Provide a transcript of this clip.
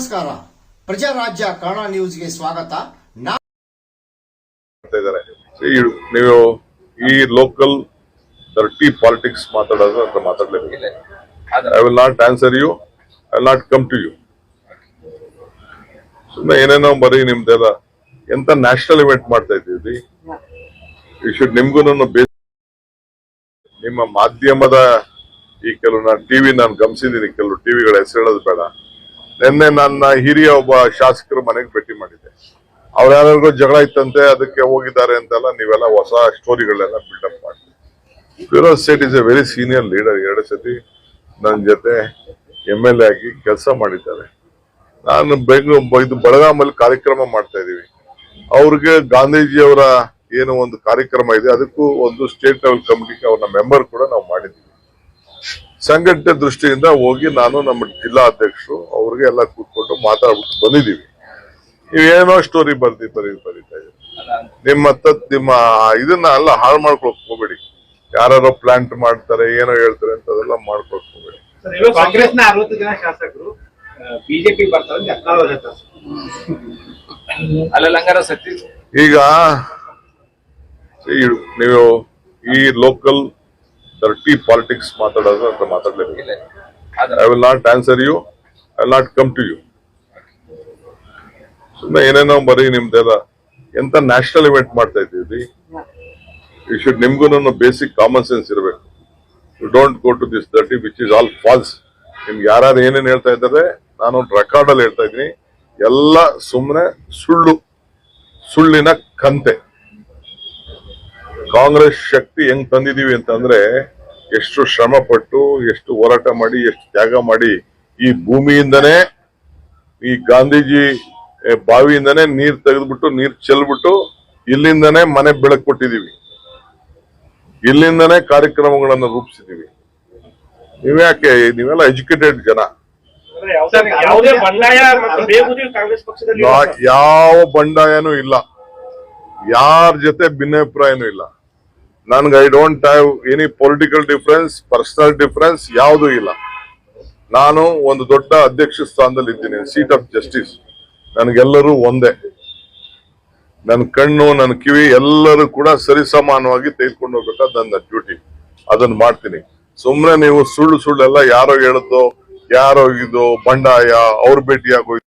ನಮಸ್ಕಾರ. ಪ್ರಜಾರಾಜ್ಯ ಕನ್ನಡ ನ್ಯೂಸ್ಗೆ ಸ್ವಾಗತ. ನೀವು ಈ ಲೋಕಲ್ ಡರ್ಟಿ ಪಾಲಿಟಿಕ್ಸ್ ಮಾತಾಡೋದು ಅಂತ ಮಾತಾಡಲೇಬೇಕು. I will not answer you I will not come to you ಸುಮ್ಮನೆ ಏನೇನೋ ಬರೀ ನಿಮ್ದೆಲ್ಲ ಎಂತ ನ್ಯಾಷನಲ್ ಇವೆಂಟ್ ಮಾಡ್ತಾ ಇದ್ದೀವಿ ಯು ಶುಡ್ ನಿಮ್ಗೂ ಬೇಸ್ ನಿಮ್ಮ ಮಾಧ್ಯಮದ ಈ ಕೆಲವು ನಾನು ಟಿವಿ ನಾನು ಗಮನಿಸಿದ್ದೀನಿ ಕೆಲವು ಟಿವಿಗಳ ಹೆಸರು ಹೇಳೋದು ಬೇಡ. ನಿನ್ನೆ ನನ್ನ ಹಿರಿಯ ಒಬ್ಬ ಶಾಸಕರ ಮನೆಗೆ ಭೇಟಿ ಮಾಡಿದ್ದೆ. ಅವ್ರ ಯಾರಿಗೂ ಜಗಳ ಇತ್ತಂತೆ, ಅದಕ್ಕೆ ಹೋಗಿದ್ದಾರೆ ಅಂತೆಲ್ಲ ನೀವೆಲ್ಲ ಹೊಸ ಸ್ಟೋರಿಗಳೆಲ್ಲ ಬಿಲ್ಡಪ್ ಮಾಡಿ. Firoz Sait is a very senior leader ಎರಡು ಸತಿ ನನ್ನ ಜೊತೆ ಎಂ ಎಲ್ ಎ ಆಗಿ ಕೆಲಸ ಮಾಡಿದ್ದಾರೆ. ನಾನು ಬೆಂಗಳೂರು ಇದು ಬೆಳಗಾಮಲ್ಲಿ ಕಾರ್ಯಕ್ರಮ ಮಾಡ್ತಾ ಇದ್ದೀವಿ. ಅವ್ರಿಗೆ ಗಾಂಧೀಜಿಯವರ ಏನು ಒಂದು ಕಾರ್ಯಕ್ರಮ ಇದೆ. ಅದಕ್ಕೂ ಒಂದು ಸ್ಟೇಟ್ ಲೆವೆಲ್ ಕಮಿಟಿಗೆ ಅವ್ರನ್ನ ಮೆಂಬರ್ ಕೂಡ ನಾವು ಮಾಡಿದ್ದೀವಿ. ಸಂಘಟನೆ ದೃಷ್ಟಿಯಿಂದ ಹೋಗಿ ನಾನು ನಮ್ಮ ಜಿಲ್ಲಾ ಅಧ್ಯಕ್ಷರು ಅವ್ರಿಗೆ ಎಲ್ಲ ಕೂತ್ಕೊಂಡು ಮಾತಾಡ್ಬಿಟ್ಟು ಬಂದಿದ್ದೀವಿ. ನೀವೇನೋ ಸ್ಟೋರಿ ಬರ್ದಿ ಬರೀ ಬರೀತಾ ಇದ್ರಿ ನಿಮ್ಮ ತತ್ ನಿಮ್ಮ ಇದನ್ನ ಎಲ್ಲ ಹಾಳು ಮಾಡ್ಕೊಳಕ್ ಹೋಗ್ಬೇಡಿ. ಯಾರೋ ಪ್ಲಾಂಟ್ ಮಾಡ್ತಾರೆ ಏನೋ ಹೇಳ್ತಾರೆ ಅಂತ ಅದೆಲ್ಲ ಮಾಡ್ಕೊಳಕ್ ಹೋಗ್ಬೇಡಿ. ಕಾಂಗ್ರೆಸ್ನ ಅರವತ್ತು ಜನ ಶಾಸಕರು ಬಿಜೆಪಿ ಬರ್ತಾರೆ ಅಂತ ಹದಿನಾರು ಜನ ಅಲ್ಲ ಹಂಗಾರ ಸತ್ಯ. ಈಗ ನೀವು ಈ ಲೋಕಲ್ ಡರ್ಟಿ ಪಾಲಿಟಿಕ್ಸ್ ಮಾತಾಡೋದು ಅಂತ ಮಾತಾಡಲೇಬೇಕು. I will not answer you I will not come to you ಸುಮ್ಮನೆ ಏನೇನೋ ಬರೀ ನಿಮ್ದೆಲ್ಲ ಎಂತ ನ್ಯಾಷನಲ್ ಇವೆಂಟ್ ಮಾಡ್ತಾ ಇದ್ದೀವಿ ಯು ಶುಡ್ ನಿಮ್ಗೂ ಬೇಸಿಕ್ ಕಾಮನ್ ಸೆನ್ಸ್ ಇರಬೇಕು. You don't go to this dirty which is all false ನಿಮ್ಗೆ ಯಾರು ಏನೇನು ಹೇಳ್ತಾ ಇದ್ದಾರೆ ನಾನು ಒಂದು ರೆಕಾರ್ಡ್ ಅಲ್ಲಿ ಹೇಳ್ತಾ ಇದ್ದೀನಿ. ಎಲ್ಲ ಸುಮ್ಮನೆ ಸುಳ್ಳು ಸುಳ್ಳಿನ ಕಂತೆ. ಕಾಂಗ್ರೆಸ್ ಶಕ್ತಿ ಹೆಂಗ್ ತಂದಿದೀವಿ ಅಂತಂದ್ರೆ ಎಷ್ಟು ಶ್ರಮ ಪಟ್ಟು ಎಷ್ಟು ಹೋರಾಟ ಮಾಡಿ ಎಷ್ಟು ತ್ಯಾಗ ಮಾಡಿ ಈ ಭೂಮಿಯಿಂದನೇ ಈ ಗಾಂಧೀಜಿ ಬಾವಿಯಿಂದನೇ ನೀರ್ ತೆಗೆದ್ಬಿಟ್ಟು ನೀರ್ ಚೆಲ್ಬಿಟ್ಟು ಇಲ್ಲಿಂದನೇ ಮನೆ ಬೆಳಕ್ ಕೊಟ್ಟಿದೀವಿ. ಇಲ್ಲಿಂದನೇ ಕಾರ್ಯಕ್ರಮಗಳನ್ನು ರೂಪಿಸಿದೀವಿ. ನೀವ್ಯಾಕೆ ನೀವೆಲ್ಲ ಎಜುಕೇಟೆಡ್ ಜನ. ಯಾವ ಬಂಡಾಯನೂ ಇಲ್ಲ. ಯಾರ ಜೊತೆ ಭಿನ್ನಾಭಿಪ್ರಾಯನೂ ಇಲ್ಲ. ನನ್ಗೆ I don't have any political difference personal difference ಯಾವುದೂ ಇಲ್ಲ. ನಾನು ಒಂದು ದೊಡ್ಡ ಅಧ್ಯಕ್ಷ ಸ್ಥಾನದಲ್ಲಿ ಇದ್ದೀನಿ ಸೀಟ್ ಆಫ್ ಜಸ್ಟಿಸ್ ನನಗೆಲ್ಲರೂ ಒಂದೇ. ನನ್ನ ಕಣ್ಣು ನನ್ನ ಕಿವಿ ಎಲ್ಲರೂ ಕೂಡ ಸರಿಸಮಾನವಾಗಿ ತೆಗೆದುಕೊಂಡು ಹೋಗ್ಬೇಕಾದ ನನ್ನ ಡ್ಯೂಟಿ ಅದನ್ನ ಮಾಡ್ತೀನಿ. ಸುಮ್ಮನೆ ನೀವು ಸುಳ್ಳು ಸುಳ್ಳೆಲ್ಲ ಯಾರೋ ಹೇಳಿದ್ದು ಯಾರೋ ಇದು ಬಂಡಾಯ, ಅವ್ರ ಭೇಟಿ ಆಗೋಯ್ತು